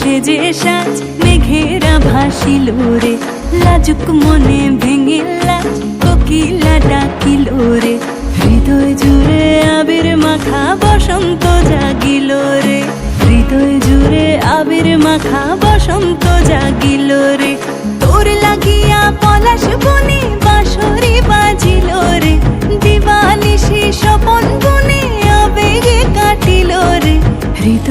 সেজে সাজ, মেঘেরা ভাসিল রে লাজুক মনে ভেঙে লাজ, কোকিলা ডাকিল রে হৃদয় জুড়ে আবির মাখা বসন্ত জাগিল রে হৃদয় জুড়ে আবির মাখা বসন্ত জাগিল রে তোর লাগিয়া পলাশ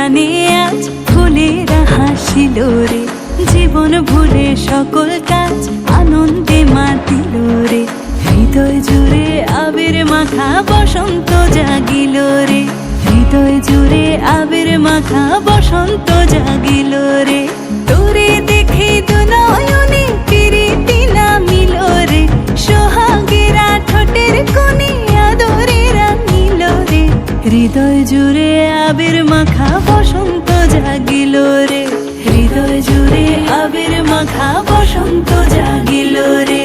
প্রাণে আজ ফুলেরা হাসিল রে। জীবন ভুলে সকল কাজ আনন্দে মাতিল রে। হৃদয় জুড়ে আবির মাখা বসন্ত জাগিল রে। হৃদয় জুড়ে আবির মাখা বসন্ত জাগিল রে। তোরে হৃদয় জুড়ে আবির মাখা বসন্ত জাগিল রে। হৃদয় জুড়ে আবির মাখা বসন্ত জাগিল রে।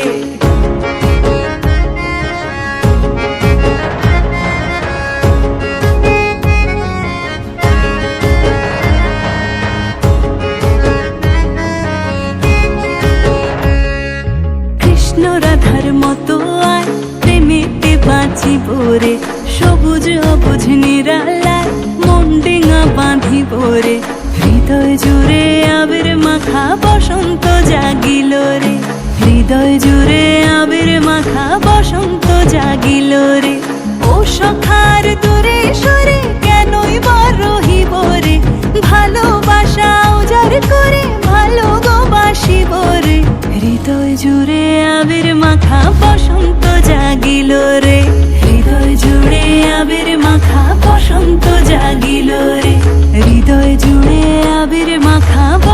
কৃষ্ণ রাধার মতো আয় প্রেমেতে বাঁচিব রে। অবুঝ নিরালায় মন ডিঙা বাঁধি ভরে হৃদয় জুড়ে আবির মাখা বসন্ত জাগিল রে। হৃদয় জুড়ে আবির মাখা বসন্ত জাগিল রে। ও সখার